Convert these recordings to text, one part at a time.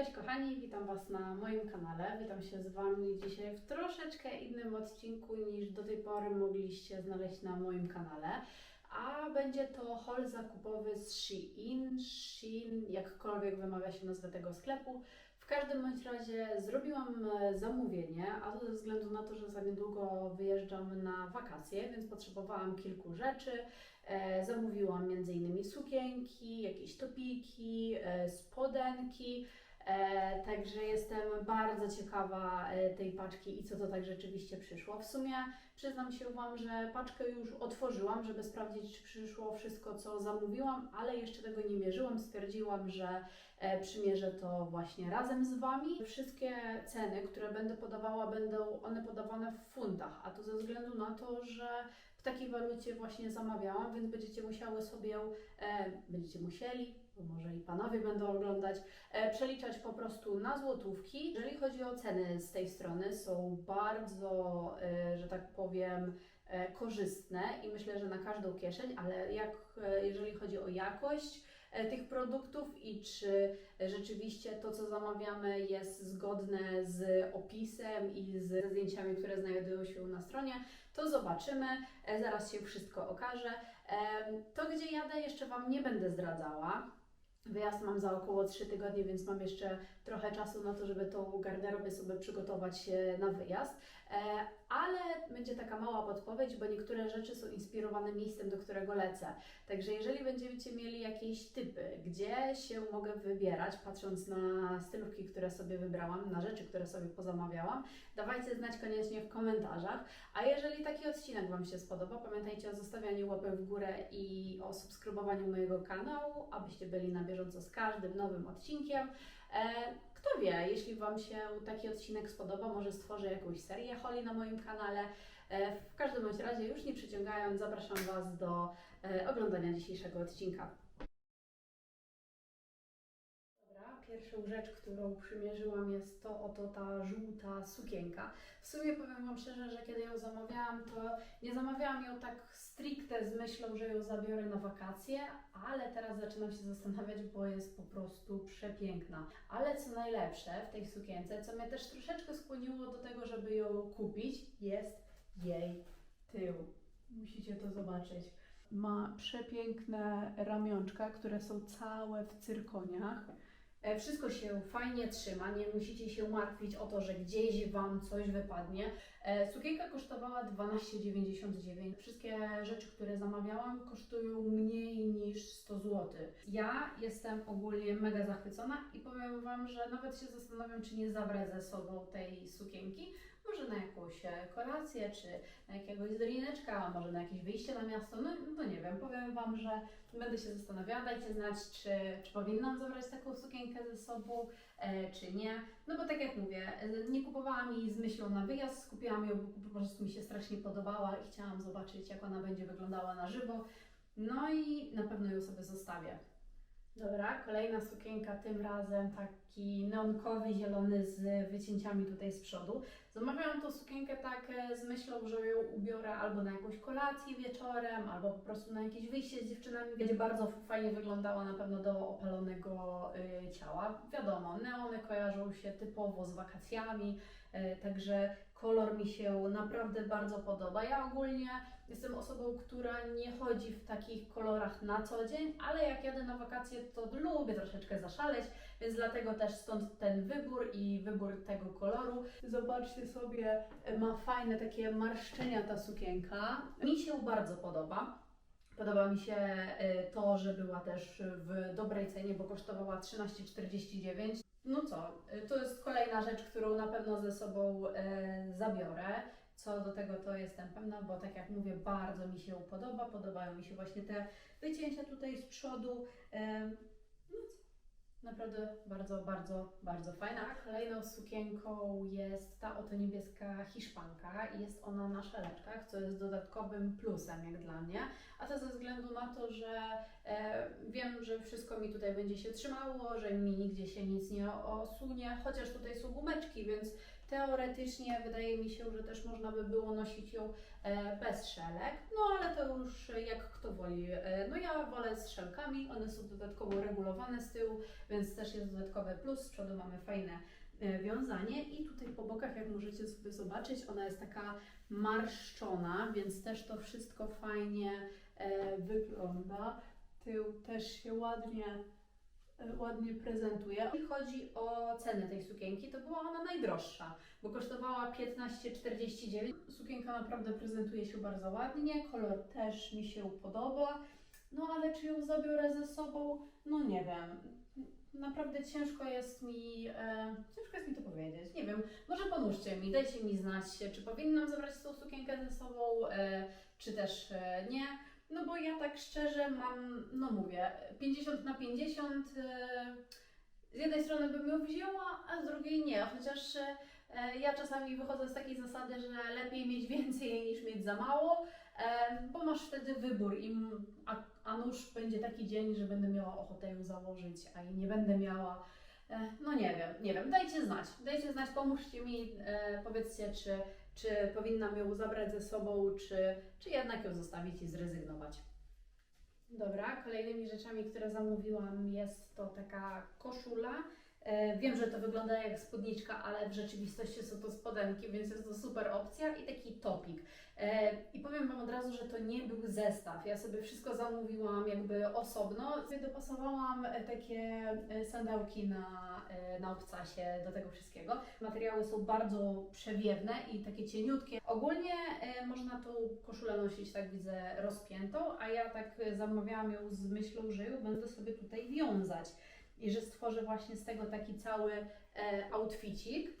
Cześć kochani, witam Was na moim kanale. Witam się z Wami dzisiaj w troszeczkę innym odcinku niż do tej pory mogliście znaleźć na moim kanale. A będzie to haul zakupowy z Shein, Shein, jakkolwiek wymawia się nazwę tego sklepu. W każdym bądź razie zrobiłam e, zamówienie, a to ze względu na to, że za niedługo wyjeżdżam na wakacje, więc potrzebowałam kilku rzeczy. E, zamówiłam m.in. sukienki, jakieś topiki, e, spodenki. E, także jestem bardzo ciekawa e, tej paczki i co to tak rzeczywiście przyszło. W sumie przyznam się Wam, że paczkę już otworzyłam, żeby sprawdzić, czy przyszło wszystko, co zamówiłam, ale jeszcze tego nie mierzyłam. Stwierdziłam, że e, przymierzę to właśnie razem z Wami. Wszystkie ceny, które będę podawała, będą one podawane w funtach, a to ze względu na to, że w takiej walucie właśnie zamawiałam, więc będziecie musiały sobie, e, będziecie musieli, może i panowie będą oglądać, e, przeliczać po prostu na złotówki. Jeżeli chodzi o ceny z tej strony, są bardzo, e, że tak powiem, e, korzystne i myślę, że na każdą kieszeń, ale jak, jeżeli chodzi o jakość tych produktów i czy rzeczywiście to, co zamawiamy, jest zgodne z opisem i z zdjęciami, które znajdują się na stronie, to zobaczymy. Zaraz się wszystko okaże. To, gdzie jadę, jeszcze Wam nie będę zdradzała. Wyjazd mam za około 3 tygodnie, więc mam jeszcze trochę czasu na to, żeby tą garderobę sobie przygotować e, na wyjazd. E, Ale będzie taka mała podpowiedź, bo niektóre rzeczy są inspirowane miejscem, do którego lecę. Także jeżeli będziecie mieli jakieś typy, gdzie się mogę wybierać, patrząc na stylówki, które sobie wybrałam, na rzeczy, które sobie pozamawiałam, dawajcie znać koniecznie w komentarzach. A jeżeli taki odcinek Wam się spodoba, pamiętajcie o zostawianiu łapek w górę i o subskrybowaniu mojego kanału, abyście byli na bieżąco z każdym nowym odcinkiem. E, Kto wie, jeśli Wam się taki odcinek spodoba, może stworzę jakąś serię holi na moim kanale. E, W każdym razie, już nie przyciągając, zapraszam Was do e, oglądania dzisiejszego odcinka. Pierwszą rzecz, którą przymierzyłam jest to oto ta żółta sukienka. W sumie powiem Wam szczerze, że kiedy ją zamawiałam, to nie zamawiałam ją tak stricte z myślą, że ją zabiorę na wakacje, ale teraz zaczynam się zastanawiać, bo jest po prostu przepiękna. Ale co najlepsze w tej sukience, co mnie też troszeczkę skłoniło do tego, żeby ją kupić, jest jej tył. Musicie to zobaczyć. Ma przepiękne ramionczka, które są całe w cyrkoniach. E, Wszystko się fajnie trzyma, nie musicie się martwić o to, że gdzieś Wam coś wypadnie. E, Sukienka kosztowała 12,99. Wszystkie rzeczy, które zamawiałam, kosztują mniej niż 100 zł. Ja jestem ogólnie mega zachwycona i powiem Wam, że nawet się zastanawiam, czy nie zabrać ze sobą tej sukienki. Jakąś e, kolację, czy na jakiegoś drineczka, a może na jakieś wyjście na miasto. No, no nie wiem, powiem Wam, że będę się zastanawiała. Dajcie znać, czy, czy powinnam zabrać taką sukienkę ze sobą, e, czy nie. No bo tak jak mówię, nie kupowałam jej z myślą na wyjazd, skupiłam ją, bo po prostu mi się strasznie podobała i chciałam zobaczyć, jak ona będzie wyglądała na żywo. No i na pewno ją sobie zostawię. Dobra, kolejna sukienka, tym razem taki neonkowy, zielony z wycięciami tutaj z przodu. Zamawiałam tą sukienkę tak e, z myślą, że ją ubiorę albo na jakąś kolację wieczorem, albo po prostu na jakieś wyjście z dziewczynami. Będzie bardzo fajnie wyglądała na pewno do opalonego y, ciała. Wiadomo, neony kojarzą się typowo z wakacjami, y, także kolor mi się naprawdę bardzo podoba. Ja ogólnie jestem osobą, która nie chodzi w takich kolorach na co dzień, ale jak jadę na wakacje, to lubię troszeczkę zaszaleć, więc dlatego też stąd ten wybór i wybór tego koloru. Zobaczcie sobie, ma fajne takie marszczenia ta sukienka. Mi się bardzo podoba. Podoba mi się e, to, że była też w dobrej cenie, bo kosztowała 13,49. No co, e, to jest kolejna rzecz, którą na pewno ze sobą e, zabiorę. Co do tego to jestem pewna, bo tak jak mówię, bardzo mi się podoba. Podobają mi się właśnie te wycięcia tutaj z przodu. No co, naprawdę bardzo, bardzo, bardzo fajna. Kolejną sukienką jest ta oto niebieska hiszpanka i jest ona na szeleczkach, co jest dodatkowym plusem jak dla mnie. A to ze względu na to, że e, wiem, że wszystko mi tutaj będzie się trzymało, że mi nigdzie się nic nie osunie, chociaż tutaj są gumeczki, więc Teoretycznie wydaje mi się, że też można by było nosić ją e, bez szelek, no ale to już jak kto woli. E, No ja wolę z szelkami, one są dodatkowo regulowane z tyłu, więc też jest dodatkowy plus. Z przodu mamy fajne e, wiązanie i tutaj po bokach, jak możecie sobie zobaczyć, ona jest taka marszczona, więc też to wszystko fajnie wygląda. Tył też się ładnie ładnie prezentuje. Jeśli chodzi o cenę tej sukienki, to była ona najdroższa, bo kosztowała 15,49. Sukienka naprawdę prezentuje się bardzo ładnie, kolor też mi się podoba, no ale czy ją zabiorę ze sobą? No nie wiem. Naprawdę ciężko jest mi, e, ciężko jest mi to powiedzieć. Nie wiem, może pomóżcie mi, dajcie mi znać, czy powinnam zabrać tą sukienkę ze sobą, e, czy też e, nie. No bo ja tak szczerze mam, no mówię, 50 na 50. e, Z jednej strony bym ją wzięła, a z drugiej nie. Chociaż e, ja czasami wychodzę z takiej zasady, że lepiej mieć więcej niż mieć za mało, e, bo masz wtedy wybór. I, a, a nuż będzie taki dzień, że będę miała ochotę ją założyć, a i nie będę miała. E, No nie wiem, nie wiem. Dajcie znać. Dajcie znać, pomóżcie mi, e, powiedzcie, czy, czy powinnam ją zabrać ze sobą, czy, czy jednak ją zostawić i zrezygnować. Dobra, kolejnymi rzeczami, które zamówiłam jest to taka koszula. E, wiem, że to wygląda jak spódniczka, ale w rzeczywistości są to spodenki, więc jest to super opcja i taki topik. E, I powiem Wam od razu, że to nie był zestaw. Ja sobie wszystko zamówiłam jakby osobno. Sobie dopasowałam e, takie sandałki na, na obcasie do tego wszystkiego. Materiały są bardzo przewiewne i takie cieniutkie. Ogólnie można tą koszulę nosić, tak widzę, rozpiętą, a ja tak zamawiałam ją z myślą, że ją będę sobie tutaj wiązać i że stworzę właśnie z tego taki cały e,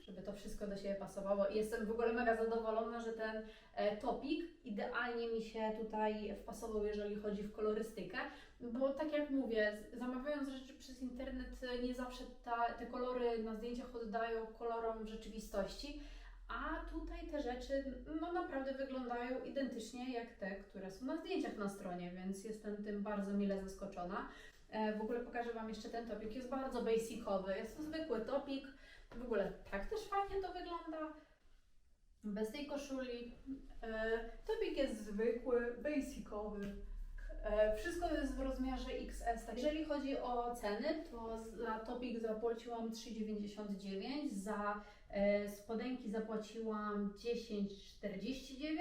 żeby to wszystko do siebie pasowało. I jestem w ogóle mega zadowolona, że ten e, topik idealnie mi się tutaj wpasował, jeżeli chodzi w kolorystykę, bo tak jak mówię, zamawiając rzeczy przez internet, e, nie zawsze ta, te kolory na zdjęciach oddają kolorom rzeczywistości. A tutaj te rzeczy no naprawdę wyglądają identycznie jak te, które są na zdjęciach na stronie, więc jestem tym bardzo mile zaskoczona. E, W ogóle pokażę Wam jeszcze ten topik. Jest bardzo basicowy. Jest to zwykły topik. W ogóle tak też fajnie to wygląda. Bez tej koszuli. E, Topik jest zwykły, basicowy. E, Wszystko jest w rozmiarze XS. Jeżeli chodzi o ceny, to za topik zapłaciłam 3,99, za spodenki zapłaciłam 10,49,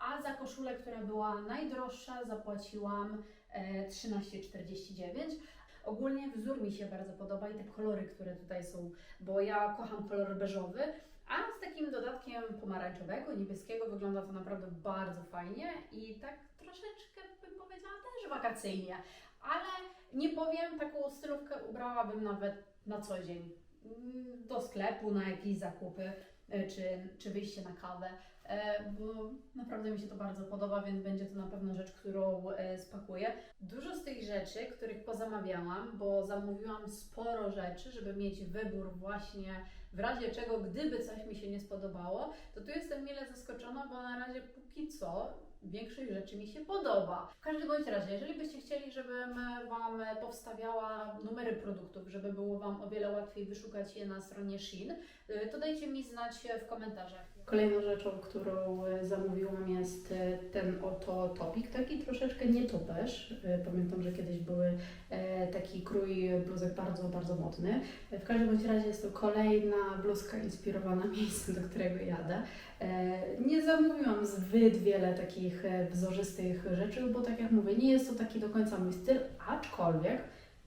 a za koszulę, która była najdroższa, zapłaciłam e, 13,49. Ogólnie wzór mi się bardzo podoba i te kolory, które tutaj są, bo ja kocham kolor beżowy, a z takim dodatkiem pomarańczowego, niebieskiego wygląda to naprawdę bardzo fajnie i tak troszeczkę bym powiedziała też wakacyjnie, ale nie powiem, taką stylówkę ubrałabym nawet na co dzień. Mm, Do sklepu, na jakieś zakupy, e, czy, czy wyjście na kawę, e, bo naprawdę mi się to bardzo podoba, więc będzie to na pewno rzecz, którą e, spakuję. Dużo z tych rzeczy, których pozamawiałam, bo zamówiłam sporo rzeczy, żeby mieć wybór właśnie w razie czego, gdyby coś mi się nie spodobało, to tu jestem mile zaskoczona, bo na razie póki co większość rzeczy mi się podoba. W każdym bądź razie, jeżeli byście chcieli, żebym Wam powstawiała numery produktów, żeby było Wam o wiele łatwiej wyszukać je na stronie Shein, y, to dajcie mi znać w komentarzach. Kolejną rzeczą, którą y, zamówiłam jest y, ten oto topik, taki troszeczkę nietoperz. Pamiętam, że kiedyś były e, taki krój bluzek bardzo, bardzo modny. W każdym bądź razie jest to kolejna bluzka inspirowana miejscem, do którego jadę. E, Nie zamówiłam zbyt wiele takich e, wzorzystych rzeczy, bo tak jak mówię, nie jest to taki do końca mój styl, aczkolwiek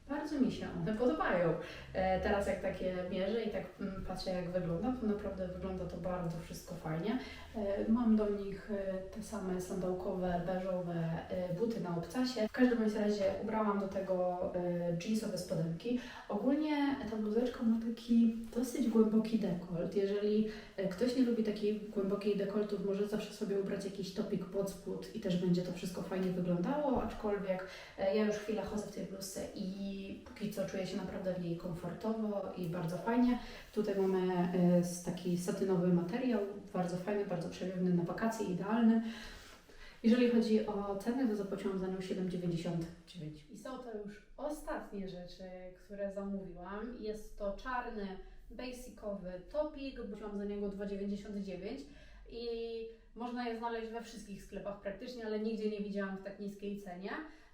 bardzo mi się one podobają. E, Teraz jak takie mierzę i tak mm, patrzę jak wygląda, to naprawdę wygląda to bardzo wszystko fajnie. E, Mam do nich e, te same sandałkowe, beżowe buty na obcasie. W każdym razie ubrałam do tego jeansowe spodenki. Ogólnie ta bluzeczka ma taki dosyć głęboki dekolt. Jeżeli ktoś nie lubi takiej głębokiej dekoltów, może zawsze sobie ubrać jakiś topik pod spód i też będzie to wszystko fajnie wyglądało, aczkolwiek ja już chwilę chodzę w tej bluzce i póki co czuję się naprawdę w niej komfortowo i bardzo fajnie. Tutaj mamy e, taki satynowy materiał, bardzo fajny, bardzo przewiewny na wakacje, idealny. Jeżeli chodzi o cenę, to zapłaciłam za nią 7,99. I są to już ostatnie rzeczy, które zamówiłam. Jest to czarny basicowy topik, wziąłam za niego 2,99 i można je znaleźć we wszystkich sklepach praktycznie, ale nigdzie nie widziałam w tak niskiej cenie.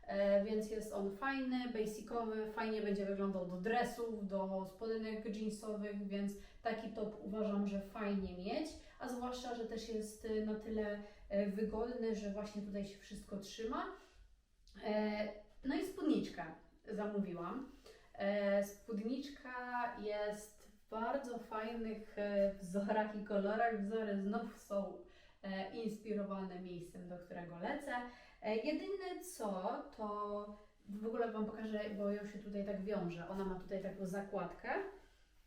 E, więc jest on fajny, basicowy, fajnie będzie wyglądał do dresów, do spodenek jeansowych, więc taki top uważam, że fajnie mieć, a zwłaszcza, że też jest y, na tyle e, wygodny, że właśnie tutaj się wszystko trzyma. E, No i spódniczkę zamówiłam. E, Spódniczka jest w bardzo fajnych e, wzorach i kolorach. Wzory znów są e, inspirowane miejscem, do którego lecę. E, Jedyne co, to w ogóle Wam pokażę, bo ją się tutaj tak wiąże. Ona ma tutaj taką zakładkę,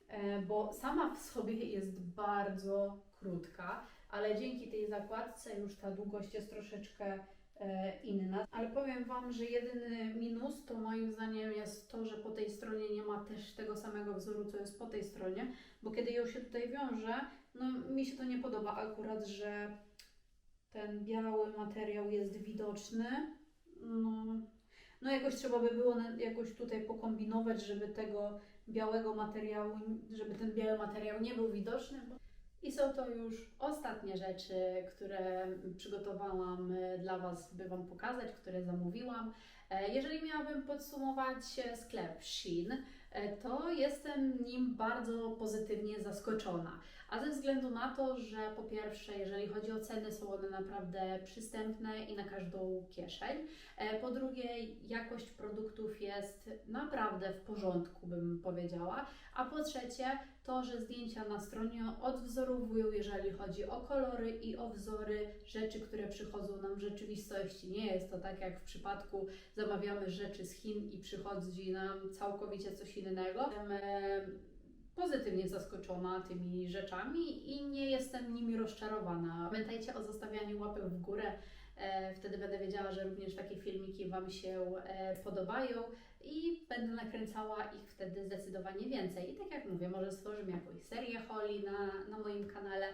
e, bo sama w sobie jest bardzo krótka, ale dzięki tej zakładce już ta długość jest troszeczkę e, inna. Ale powiem Wam, że jedyny minus to moim zdaniem jest to, że po tej stronie nie ma też tego samego wzoru, co jest po tej stronie, bo kiedy ją się tutaj wiąże, no mi się to nie podoba akurat, że ten biały materiał jest widoczny. No, no jakoś trzeba by było jakoś tutaj pokombinować, żeby tego białego materiału, żeby ten biały materiał nie był widoczny. I są to już ostatnie rzeczy, które przygotowałam e, dla Was, by Wam pokazać, które zamówiłam. E, Jeżeli miałabym podsumować e, sklep Shein, e, to jestem nim bardzo pozytywnie zaskoczona. A ze względu na to, że po pierwsze, jeżeli chodzi o ceny, są one naprawdę przystępne i na każdą kieszeń. E, Po drugie, jakość produktów jest naprawdę w porządku, bym powiedziała. A po trzecie, to, że zdjęcia na stronie odwzorowują, jeżeli chodzi o kolory i o wzory rzeczy, które przychodzą nam w rzeczywistości. Nie jest to tak jak w przypadku zamawiamy rzeczy z Chin i przychodzi nam całkowicie coś innego. E, pozytywnie zaskoczona tymi rzeczami i nie jestem nimi rozczarowana. Pamiętajcie o zostawianiu łapek w górę. E, Wtedy będę wiedziała, że również takie filmiki Wam się e, podobają i będę nakręcała ich wtedy zdecydowanie więcej. I tak jak mówię, może stworzymy jakąś serię holi na, na moim kanale.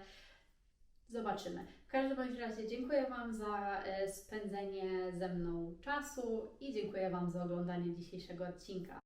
Zobaczymy. W każdym bądź razie dziękuję Wam za spędzenie ze mną czasu i dziękuję Wam za oglądanie dzisiejszego odcinka.